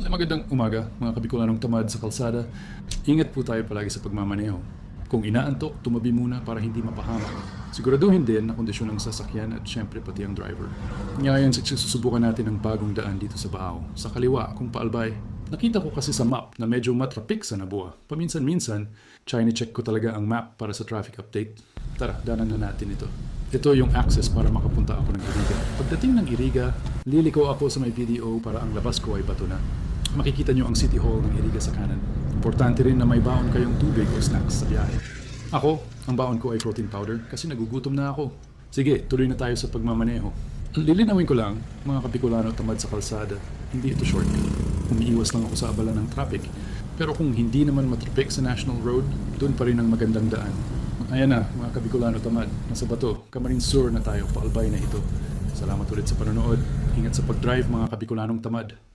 Magandang umaga, mga kabikulanong tamad sa kalsada. Ingat po tayo palagi sa pagmamaneho. Kung inaantok, tumabi muna para hindi mapahamak. Siguraduhin din na kondisyon ng sasakyan at syempre pati ang driver. Ngayon, susubukan natin ang bagong daan dito sa Baaw. Sa kaliwa, kung paalbay. Nakita ko kasi sa map na medyo matrapik sa Nabua. Paminsan-minsan, check ko talaga ang map para sa traffic update. Tara, danan na natin ito. Ito yung access para makapunta ako ng Iriga. Pagdating ng Iriga, liliko ako sa may video para ang labas ko ay bato na. Makikita nyo ang City Hall ng Iriga sa kanan. Importante rin na may baon kayong tubig o snacks sa biyahe. Ako, ang baon ko ay protein powder kasi nagugutom na ako. Sige, tuloy na tayo sa pagmamaneho. Lilinawin ko lang, mga kapikulano tamad sa kalsada, hindi ito shortcut. Umiiwas lang ako sa abala ng traffic. Pero kung hindi naman matraffic sa National Road, doon pa rin ang magandang daan. Ayan na, mga kabikulano tamad. Nasa bato, Camarines Sur na tayo, paalbay na ito. Salamat ulit sa panonood. Ingat sa pag-drive, mga kabikulanong tamad.